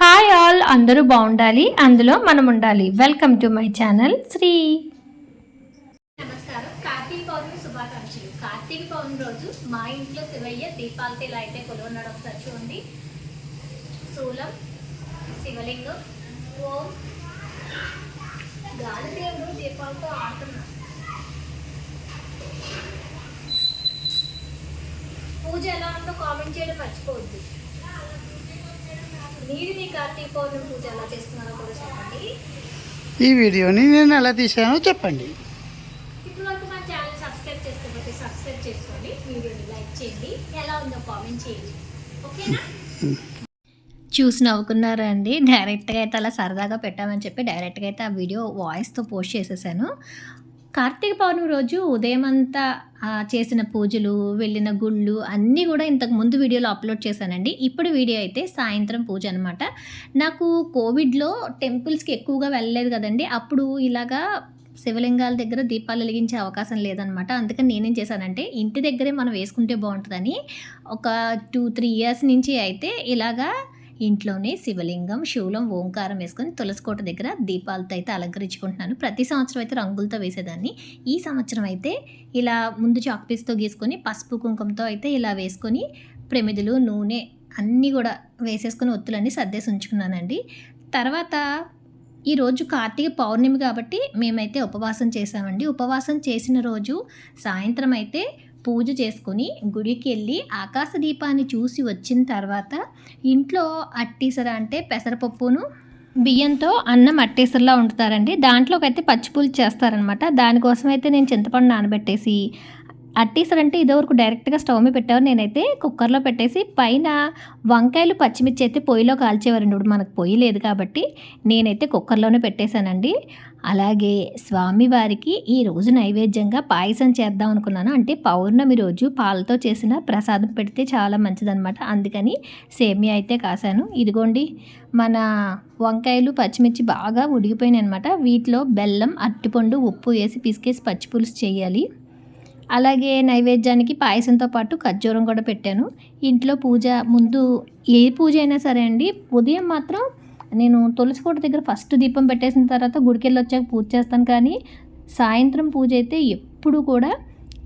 Hi all అందరూ బాగుండాలి అందులో మనం ఉండాలి. Welcome to my channel Sri. నమస్కారం. కార్తీక పౌర్ణమి శుభాకాంక్షలు. కార్తీక పౌర్ణమి రోజు మా ఇంట్లో శివయ్య దీపాలతో ఇలా అయితే కొలువున్నాడు. ఒకసారి చూడండి. శూలం శివలింగం ఓం గాలిదేవుడు దీపాలతో ఆడుతున్నాడు పూజ ఎలా ఉందో కామెంట్ చేయడం మర్చిపోవద్దు. మీరు మీ కార్తీక పౌర్ణమి పూజ ఎలా చేస్తున్నారో కూడా చెప్పండి. ఈ వీడియోని నేను ఎలా తీసానో చెప్పండి. ఇప్పుడు వరకు మా ఛానల్ సబ్స్క్రైబ్ చేసుకోకపోతే సబ్స్క్రైబ్ చేసుకోండి. వీడియోని లైక్ చేయండి. ఎలా ఉందో కామెంట్ చేయండి. ఓకేనా? చూసి నవ్వుకున్నారా అండి? డైరెక్ట్గా అయితే అలా సరదాగా పెట్టామని చెప్పి డైరెక్ట్గా అయితే ఆ వీడియో వాయిస్తో పోస్ట్ చేసేసాను. కార్తీక పౌర్ణమి రోజు ఉదయం అంతా చేసిన పూజలు వెళ్ళిన గుళ్ళు అన్నీ కూడా ఇంతకు ముందు వీడియోలో అప్లోడ్ చేశానండి. ఇప్పుడు వీడియో అయితే సాయంత్రం పూజ అనమాట నాకు కోవిడ్లో టెంపుల్స్కి ఎక్కువగా వెళ్ళలేదు కదండి. అప్పుడు ఇలాగా శివలింగాల దగ్గర దీపాలు వెలిగించే అవకాశం లేదనమాట అందుకని నేనేం చేశానంటే ఇంటి దగ్గరే మనం వేసుకుంటే బాగుంటుందని ఒక టూ త్రీ ఇయర్స్ నుంచి అయితే ఇలాగా ఇంట్లోనే శివలింగం శివలం ఓంకారం వేసుకొని తులసికోట దగ్గర దీపాలతో అయితే అలంకరించుకుంటున్నాను. ప్రతి సంవత్సరం అయితే రంగులతో వేసేదాన్ని. ఈ సంవత్సరం అయితే ఇలా ముందు చాక్పీస్తో గీసుకొని పసుపు కుంకుమతో అయితే ఇలా వేసుకొని ప్రమిదలు నూనె అన్నీ కూడా వేసేసుకొని ఒత్తులన్నీ సర్దేసి ఉంచుకున్నానండి. తర్వాత ఈరోజు కార్తీక పౌర్ణమి కాబట్టి మేమైతే ఉపవాసం చేసామండి ఉపవాసం చేసిన రోజు సాయంత్రం అయితే పూజ చేసుకుని గుడికి వెళ్ళి ఆకాశ దీపాన్ని చూసి వచ్చిన తర్వాత ఇంట్లో అట్టీసర అంటే పెసరపప్పును బియ్యంతో అన్నం అట్టేసరిలా వండుతారండి. దాంట్లోకి అయితే పచ్చిపూలు చేస్తారనమాట దానికోసం అయితే నేను చింతపండు నానబెట్టేసి అట్టీసర్ అంటే ఇదివరకు డైరెక్ట్గా స్టవ్ మీద పెట్టారు నేనైతే కుక్కర్లో పెట్టేసి పైన వంకాయలు పచ్చిమిర్చి అయితే పొయ్యిలో కాల్చేవారండి. ఇప్పుడు మనకు పొయ్యి లేదు కాబట్టి నేనైతే కుక్కర్లోనే పెట్టేశానండి. అలాగే స్వామివారికి ఈ రోజు నైవేద్యంగా పాయసం చేద్దాం అనుకున్నాను. అంటే పౌర్ణమి రోజు పాలతో చేసిన ప్రసాదం పెడితే చాలా మంచిదన్నమాట. అందుకని సేమియా అయితే కాశాను. ఇదిగోండి మన వంకాయలు పచ్చిమిర్చి బాగా ఉడిగిపోయినాయి అనమాట వీటిలో బెల్లం అరటిపండు ఉప్పు వేసి పిసికేసి పచ్చిపులుసు చేయాలి. అలాగే నైవేద్యానికి పాయసంతో పాటు ఖర్జూరం కూడా పెట్టాను. ఇంట్లో పూజ ముందు ఏ పూజ అయినా సరే అండి ఉదయం మాత్రం నేను తులసి కోట దగ్గర ఫస్ట్ దీపం పెట్టేసిన తర్వాత గుడికెళ్ళి వచ్చాక పూజ చేస్తాను. కానీ సాయంత్రం పూజ అయితే ఎప్పుడు కూడా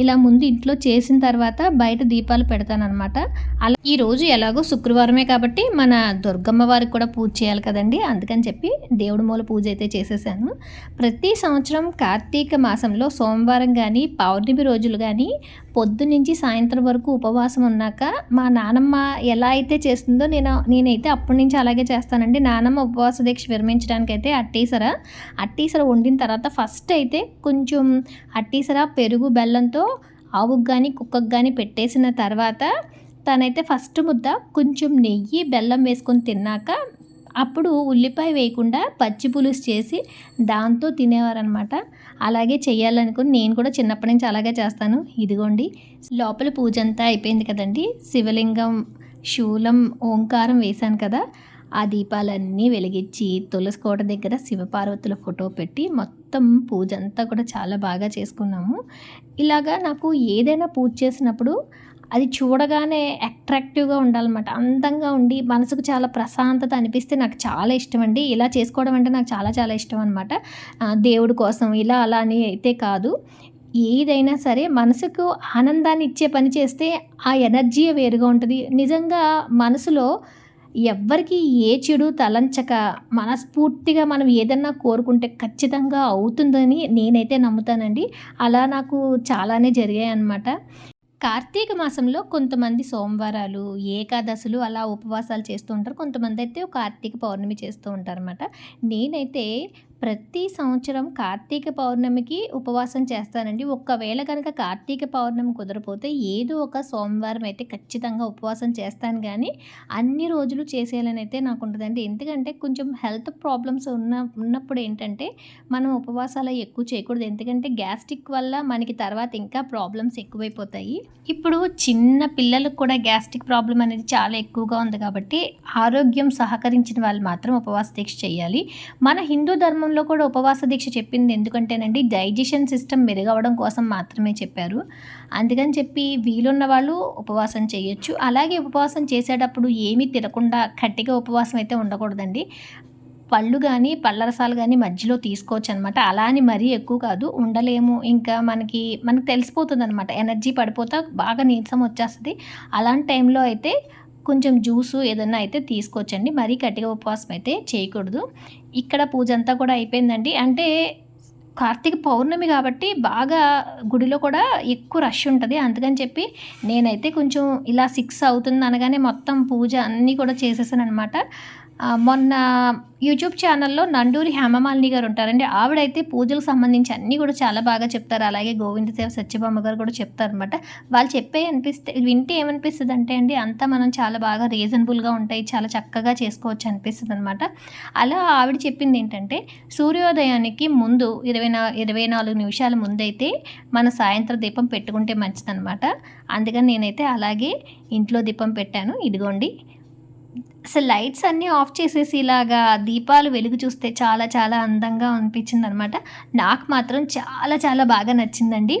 ఇలా ముందు ఇంట్లో చేసిన తర్వాత బయట దీపాలు పెడతానమాట అలా ఈ రోజు ఎలాగో శుక్రవారమే కాబట్టి మన దుర్గమ్మ వారికి కూడా పూజ చేయాలి కదండి. అందుకని చెప్పి దేవుడి మూల పూజ అయితే చేసేసాను. ప్రతి సంవత్సరం కార్తీక మాసంలో సోమవారం కానీ పౌర్ణమి రోజులు కానీ పొద్దునుంచి సాయంత్రం వరకు ఉపవాసం ఉన్నాక మా నానమ్మ ఎలా అయితే చేస్తుందో నేను నేనైతే అప్పటి నుంచి అలాగే చేస్తానండి. నానమ్మ ఉపవాస దీక్ష విరమించడానికి అయితే అట్టీసర అట్టీసర వండిన తర్వాత ఫస్ట్ అయితే కొంచెం అట్టీసర పెరుగు బెల్లంతో ఆవుకు కానీ కుక్కకు కానీ పెట్టేసిన తర్వాత తనైతే ఫస్ట్ ముద్ద కొంచెం నెయ్యి బెల్లం వేసుకొని తిన్నాక అప్పుడు ఉల్లిపాయ వేయకుండా పచ్చి పులుసు చేసి దాంతో తినేవారనమాట అలాగే చేయాలనుకుని నేను కూడా చిన్నప్పటి నుంచి అలాగే చేస్తాను. ఇదిగోండి లోపల పూజ అంతా అయిపోయింది కదండి. శివలింగం శూలం ఓంకారం వేశాను కదా. ఆ దీపాలన్నీ వెలిగించి తులసి కోట దగ్గర శివపార్వతుల ఫోటో పెట్టి మొత్తం పూజ అంతా కూడా చాలా బాగా చేసుకున్నాము. ఇలాగా నాకు ఏదైనా పూజ చేసినప్పుడు అది చూడగానే అట్రాక్టివ్గా ఉండాలన్నమాట. అందంగా ఉండి మనసుకు చాలా ప్రశాంతత అనిపిస్తే నాకు చాలా ఇష్టం అండి ఇలా చేసుకోవడం అంటే నాకు చాలా చాలా ఇష్టం అనమాట దేవుడి కోసం ఇలా అలా అని అయితే కాదు. ఏదైనా సరే మనసుకు ఆనందాన్ని ఇచ్చే పని చేస్తే ఆ ఎనర్జీ వేరుగా ఉంటుంది. నిజంగా మనసులో ఎవ్వరికి ఏ చెడు తలంచక మనస్ఫూర్తిగా మనం ఏదన్నా కోరుకుంటే ఖచ్చితంగా అవుతుందని నేనైతే నమ్ముతానండి. అలా నాకు చాలానే జరిగాయి అన్నమాట కార్తీక మాసంలో కొంతమంది సోమవారాలు ఏకాదశులు అలా ఉపవాసాలు చేస్తూ ఉంటారు. కొంతమంది అయితే కార్తీక పౌర్ణమి చేస్తూ ఉంటారు అనమాట నేనైతే ప్రతి సంవత్సరం కార్తీక పౌర్ణమికి ఉపవాసం చేస్తానండి. ఒక్కవేళ కనుక కార్తీక పౌర్ణమి కుదరపోతే ఏదో ఒక సోమవారం అయితే ఖచ్చితంగా ఉపవాసం చేస్తాను. కానీ అన్ని రోజులు చేసేయాలని అయితే నాకు ఉంటుందండి ఎందుకంటే కొంచెం హెల్త్ ప్రాబ్లమ్స్ ఉన్న ఉన్నప్పుడు ఏంటంటే మనం ఉపవాసాలు ఎక్కువ చేయకూడదు. ఎందుకంటే గ్యాస్ట్రిక్ వల్ల మనకి తర్వాత ఇంకా ప్రాబ్లమ్స్ ఎక్కువైపోతాయి. ఇప్పుడు చిన్న పిల్లలకు కూడా గ్యాస్ట్రిక్ ప్రాబ్లం అనేది చాలా ఎక్కువగా ఉంది కాబట్టి ఆరోగ్యం సహకరించిన వాళ్ళు మాత్రం ఉపవాస దీక్ష చేయాలి. మన హిందూ ధర్మం కార్యక్రమంలో కూడా ఉపవాస దీక్ష చెప్పింది. ఎందుకంటేనండి డైజెషన్ సిస్టమ్ మెరుగవడం కోసం మాత్రమే చెప్పారు. అందుకని చెప్పి వీలున్న వాళ్ళు ఉపవాసం చేయొచ్చు. అలాగే ఉపవాసం చేసేటప్పుడు ఏమీ తినకుండా కట్టిగా ఉపవాసం అయితే ఉండకూడదండి. పళ్ళు కానీ పళ్ళ రసాలు కానీ మధ్యలో తీసుకోవచ్చు అనమాట అలా అని మరీ ఎక్కువ కాదు. ఉండలేము. ఇంకా మనకి మనకు తెలిసిపోతుంది అనమాట ఎనర్జీ పడిపోతా బాగా నీరసం వచ్చేస్తుంది. అలాంటి టైంలో అయితే కొంచెం జ్యూసు ఏదన్నా అయితే తీసుకోవచ్చండి. మరీ గట్టిగా ఉపవాసం అయితే చేయకూడదు. ఇక్కడ పూజ అంతా కూడా అయిపోయిందండి. అంటే కార్తీక పౌర్ణమి కాబట్టి బాగా గుడిలో కూడా ఎక్కువ రష్ ఉంటుంది. అందుకని చెప్పి నేనైతే కొంచెం ఇలా సిక్స్ అవుతుంది అనగానే మొత్తం పూజ అన్నీ కూడా చేసేసాను అనమాట మొన్న యూట్యూబ్ ఛానల్లో నండూరి హేమమాలిని గారు ఉంటారండి. ఆవిడైతే పూజలకు సంబంధించి అన్నీ కూడా చాలా బాగా చెప్తారు. అలాగే గోవిందదేవ సత్యభామ గారు కూడా చెప్తారు అనమాట వాళ్ళు చెప్పే అనిపిస్తే వింటే ఏమనిపిస్తుంది అంటే అండి అంతా మనం చాలా బాగా రీజనబుల్గా ఉంటాయి చాలా చక్కగా చేసుకోవచ్చు అనిపిస్తుంది అనమాట అలా ఆవిడ చెప్పింది ఏంటంటే సూర్యోదయానికి ముందు ఇరవై నా ఇరవై నాలుగు నిమిషాల ముందైతే మన సాయంత్రం దీపం పెట్టుకుంటే మంచిదన్నమాట. అందుకని నేనైతే అలాగే ఇంట్లో దీపం పెట్టాను. ఇదిగోండి అసలు లైట్స్ అన్నీ ఆఫ్ చేసేసి ఇలాగా దీపాలు వెలుగు చూస్తే చాలా చాలా అందంగా అనిపించింది అనమాట నాకు మాత్రం చాలా చాలా బాగా నచ్చిందండి.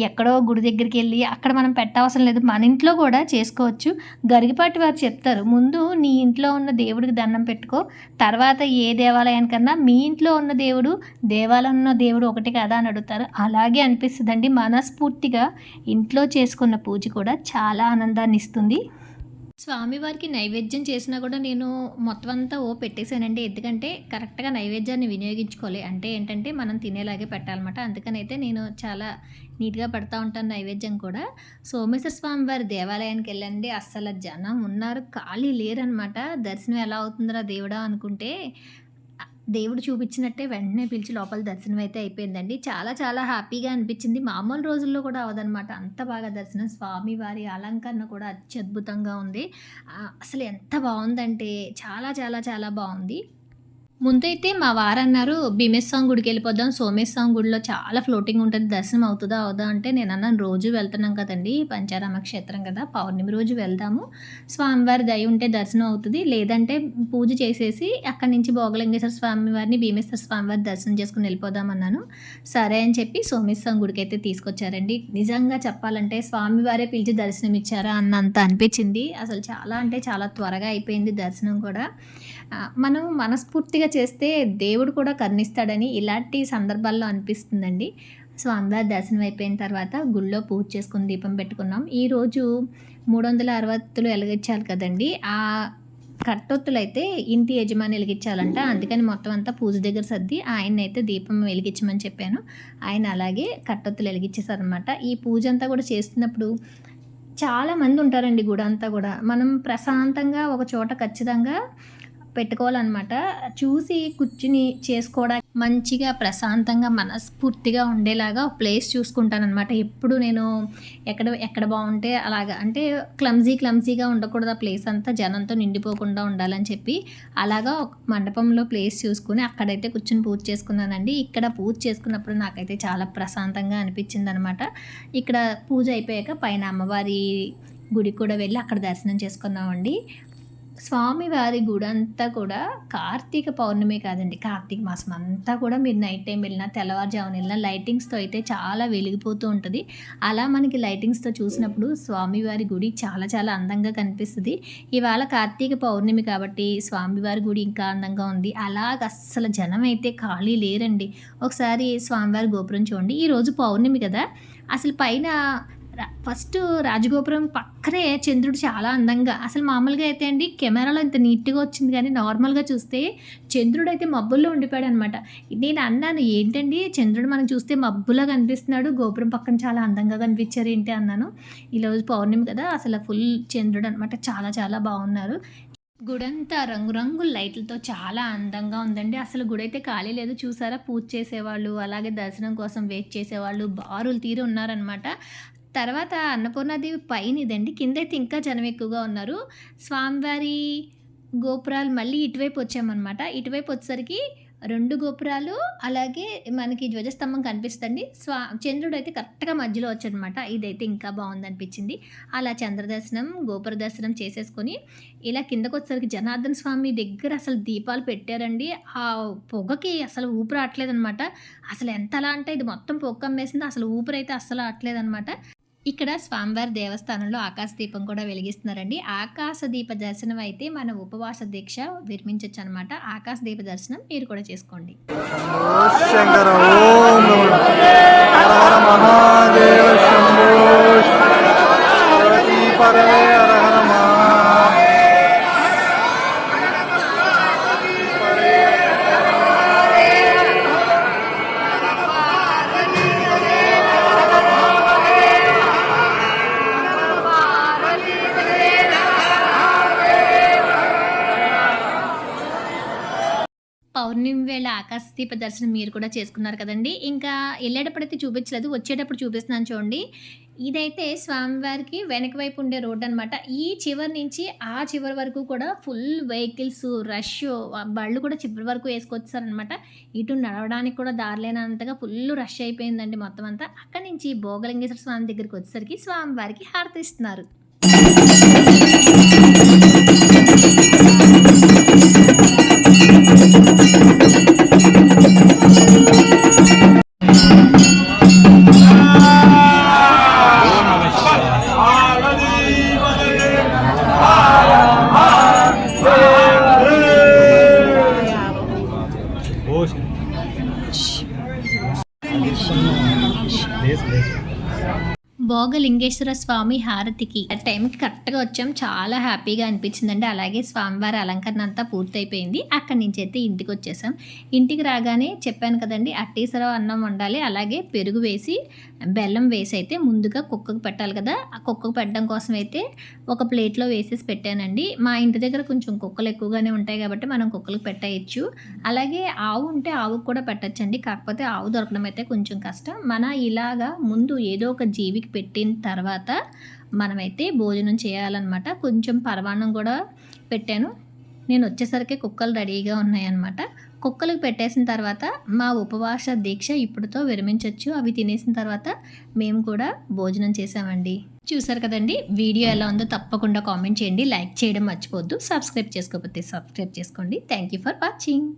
ఎక్కడో గుడి దగ్గరికి వెళ్ళి అక్కడ మనం పెట్టవసరం లేదు మన ఇంట్లో కూడా చేసుకోవచ్చు. గరిగిపాటి వారు చెప్తారు ముందు నీ ఇంట్లో ఉన్న దేవుడికి దండం పెట్టుకో. తర్వాత ఏ దేవాలయానికన్నా మీ ఇంట్లో ఉన్న దేవుడు దేవాలయం ఉన్న దేవుడు ఒకటి కదా అని అడుగుతారు. అలాగే అనిపిస్తుందండి మనస్ఫూర్తిగా ఇంట్లో చేసుకున్న పూజ కూడా చాలా ఆనందాన్ని ఇస్తుంది. స్వామివారికి నైవేద్యం చేసినా కూడా నేను మొత్తం అంతా ఓ పెట్టేశానండి. ఎందుకంటే కరెక్ట్గా నైవేద్యాన్ని వినియోగించుకోవాలి. అంటే ఏంటంటే మనం తినేలాగే పెట్టాలన్నమాట. అందుకనైతే నేను చాలా నీట్గా పెడతా ఉంటాను నైవేద్యం కూడా. సోమేశ్వర స్వామి వారి దేవాలయానికి వెళ్ళండి. అస్సలు జనం ఉన్నారు. ఖాళీ లేరనమాట దర్శనం ఎలా అవుతుందిరా దేవుడా అనుకుంటే దేవుడు చూపించినట్టే వెంటనే పిలిచి లోపల దర్శనం అయితే అయిపోయిందండి. చాలా చాలా హ్యాపీగా అనిపించింది. మామూలు రోజుల్లో కూడా అవదనమాట అంత బాగా దర్శనం. స్వామివారి అలంకరణ కూడా అత్యద్భుతంగా ఉంది. అసలు ఎంత బాగుందంటే చాలా చాలా చాలా బాగుంది. ముందైతే మా వారన్నారు భీమేశ్వరం గుడికి వెళ్ళిపోదాం సోమేశ్వరం గుడిలో చాలా ఫ్లోటింగ్ ఉంటుంది దర్శనం అవుతుందా అవుదా అంటే నేను అన్నాను రోజు వెళ్తున్నాం కదండి పంచారామ క్షేత్రం కదా పౌర్ణమి రోజు వెళ్దాము. స్వామివారి దయ ఉంటే దర్శనం అవుతుంది లేదంటే పూజ చేసేసి అక్కడి నుంచి భోగలింగేశ్వర స్వామివారిని భీమేశ్వర స్వామివారి దర్శనం చేసుకుని వెళ్ళిపోదాం అన్నాను. సరే అని చెప్పి సోమేశ్వరం గుడికి అయితే తీసుకొచ్చారండి. నిజంగా చెప్పాలంటే స్వామివారే పిలిచి దర్శనం ఇచ్చారా అన్నంత అనిపించింది. అసలు చాలా అంటే చాలా త్వరగా అయిపోయింది దర్శనం కూడా. మనం మనస్ఫూర్తిగా చేస్తే దేవుడు కూడా కరుణిస్తాడని ఇలాంటి సందర్భాల్లో అనిపిస్తుందండి. స్వామివారి దర్శనం అయిపోయిన తర్వాత గుళ్ళో పూజ చేసుకుని దీపం పెట్టుకున్నాం. ఈరోజు మూడు వందల అరవత్తులు వెలిగించాలి కదండి. ఆ కట్టొత్తులు అయితే ఇంటి యజమాని వెలిగించాలంట. అందుకని మొత్తం అంతా పూజ దగ్గర సర్ది ఆయన అయితే దీపం వెలిగించమని చెప్పాను. ఆయన అలాగే కట్టొత్తులు వెలిగించేశారనమాట ఈ పూజ అంతా కూడా చేస్తున్నప్పుడు చాలా మంది ఉంటారండి గుడి అంతా కూడా. మనం ప్రశాంతంగా ఒక చోట ఖచ్చితంగా పెట్టుకోవాలన్నమాట. చూసి కూర్చుని చేసుకోవడానికి మంచిగా ప్రశాంతంగా మనస్ఫూర్తిగా ఉండేలాగా ప్లేస్ చూసుకుంటానమాట ఎప్పుడు నేను ఎక్కడ ఎక్కడ బాగుంటే అలాగా. అంటే క్లమ్జీ క్లమ్జీగా ఉండకూడదు ఆ ప్లేస్ అంతా. జనంతో నిండిపోకుండా ఉండాలని చెప్పి అలాగా ఒక మండపంలో ప్లేస్ చూసుకుని అక్కడైతే కూర్చుని పూజ చేసుకున్నానండి. ఇక్కడ పూజ చేసుకున్నప్పుడు నాకైతే చాలా ప్రశాంతంగా అనిపించింది అనమాట ఇక్కడ పూజ అయిపోయాక పైన అమ్మవారి గుడికి కూడా వెళ్ళి అక్కడ దర్శనం చేసుకున్నామండి స్వామివారి గుడి అంతా కూడా కార్తీక పౌర్ణమి కాదండి. కార్తీక మాసం అంతా కూడా మీరు నైట్ టైం వెళ్ళినా తెల్లవారుజామున వెళ్ళినా లైటింగ్స్తో అయితే చాలా వెలిగిపోతూ ఉంటుంది. అలా మనకి లైటింగ్స్తో చూసినప్పుడు స్వామివారి గుడి చాలా చాలా అందంగా కనిపిస్తుంది. ఇవాళ కార్తీక పౌర్ణమి కాబట్టి స్వామివారి గుడి ఇంకా అందంగా ఉంది. అలాగ అస్సలు జనం అయితే ఖాళీ లేరండి. ఒకసారి స్వామివారి గోపురం చూడండి. ఈరోజు పౌర్ణమి కదా. అసలు పైన ఫస్ట్ రాజగోపురం పక్కనే చంద్రుడు చాలా అందంగా అసలు మామూలుగా అయితే అండి కెమెరాలో ఇంత నీట్గా వచ్చింది కానీ నార్మల్గా చూస్తే చంద్రుడు అయితే మబ్బుల్లో ఉండిపోయాడు అనమాట నేను అన్నాను ఏంటండి చంద్రుడు మనం చూస్తే మబ్బులా కనిపిస్తున్నాడు గోపురం పక్కన చాలా అందంగా కనిపించారు ఏంటి? అన్నాను. ఈరోజు పౌర్ణమి కదా అసలు ఫుల్ చంద్రుడు అనమాట చాలా చాలా బాగున్నారు. గుడంతా రంగురంగుల లైట్లతో చాలా అందంగా ఉందండి. అసలు గుడి అయితే ఖాళీ లేదు చూసారా? పూజ చేసేవాళ్ళు అలాగే దర్శనం కోసం వెయిట్ చేసేవాళ్ళు బారులు తీరు ఉన్నారనమాట. తర్వాత అన్నపూర్ణాదేవి పైన ఇదండి కింద అయితే ఇంకా జనం ఎక్కువగా ఉన్నారు. స్వామివారి గోపురాలు మళ్ళీ ఇటువైపు వచ్చామన్నమాట. ఇటువైపు వచ్చేసరికి రెండు గోపురాలు అలాగే మనకి ధ్వజస్తంభం కనిపిస్తుంది స్వా చంద్రుడు అయితే కరెక్ట్గా మధ్యలో వచ్చాడనమాట ఇదైతే ఇంకా బాగుంది అనిపించింది అలా చంద్రదర్శనం గోపుర దర్శనం చేసేసుకొని ఇలా కిందకు వచ్చేసరికి జనార్దన స్వామి దగ్గర అసలు దీపాలు పెట్టారండి. ఆ పొగకి అసలు ఊపిరి ఆటలేదనమాట అసలు ఎంత అలా అంటే ఇది మొత్తం పొగ కమ్మేసింది అసలు ఊపిరి అయితే అస్సలు ఆటలేదనమాట ఇక్కడ స్వామివారి దేవస్థానంలో ఆకాశ దీపం కూడా వెలిగిస్తున్నారండి. ఆకాశ దీప దర్శనం అయితే మన ఉపవాస దీక్ష విరమించవచ్చు అనమాట ఆకాశ దీప దర్శనం మీరు కూడా చేసుకోండి. మహాదేవ ఇలా ఆకాశదీప ఆకాశ దీప దర్శనం మీరు కూడా చేసుకున్నారు కదండి. ఇంకా వెళ్ళేటప్పుడైతే చూపించలేదు వచ్చేటప్పుడు చూపిస్తున్నాను చూడండి. ఇదైతే స్వామివారికి వెనక వైపు ఉండే రోడ్ అనమాట ఈ చివరి నుంచి ఆ చివరి వరకు కూడా ఫుల్ వెహికల్స్ రష్ బళ్ళు కూడా చివరి వరకు వేసుకొచ్చారనమాట ఇటు నడవడానికి కూడా దారిలేనంతగా ఫుల్ రష్ అయిపోయిందండి మొత్తం అంతా. అక్కడి నుంచి భోగలింగేశ్వర స్వామి దగ్గరికి వచ్చేసరికి స్వామివారికి హారతి ఇస్తున్నారు వెంకటేశ్వర స్వామి హారతికి. ఆ టైంకి కరెక్ట్గా వచ్చాం. చాలా హ్యాపీగా అనిపించిందండి. అలాగే స్వామివారి అలంకరణ అంతా పూర్తయిపోయింది. అక్కడి నుంచి అయితే ఇంటికి వచ్చేసాం. ఇంటికి రాగానే చెప్పాను కదండి అట్టేసరం అన్నం వండాలి. అలాగే పెరుగు వేసి బెల్లం వేసి అయితే ముందుగా కుక్కకు పెట్టాలి కదా. ఆ కుక్కకు పెట్టడం కోసం అయితే ఒక ప్లేట్లో వేసేసి పెట్టానండి. మా ఇంటి దగ్గర కొంచెం కుక్కలు ఎక్కువగానే ఉంటాయి కాబట్టి మనం కుక్కలకు పెట్టేయచ్చు. అలాగే ఆవు ఉంటే ఆవుకు కూడా పెట్టచ్చండి. కాకపోతే ఆవు దొరకడం అయితే కొంచెం కష్టం. మన ఇలాగా ముందు ఏదో ఒక జీవికి పెట్టిన తర్వాత మనమైతే భోజనం చేయాలన్నమాట. కొంచెం పరమాన్నం కూడా పెట్టాను. నేను వచ్చేసరికి కుక్కలు రెడీగా ఉన్నాయన్నమాట. కుక్కలకు పెట్టేసిన తర్వాత మా ఉపవాస దీక్ష ఇప్పుడుతో విరమించవచ్చు అవి తినేసిన తర్వాత మేము కూడా భోజనం చేసామండి చూసారు కదండి? వీడియో ఎలా ఉందో తప్పకుండా కామెంట్ చేయండి. లైక్ చేయడం మర్చిపోవద్దు. సబ్స్క్రైబ్ చేసుకోకపోతే సబ్స్క్రైబ్ చేసుకోండి. Thank you for watching.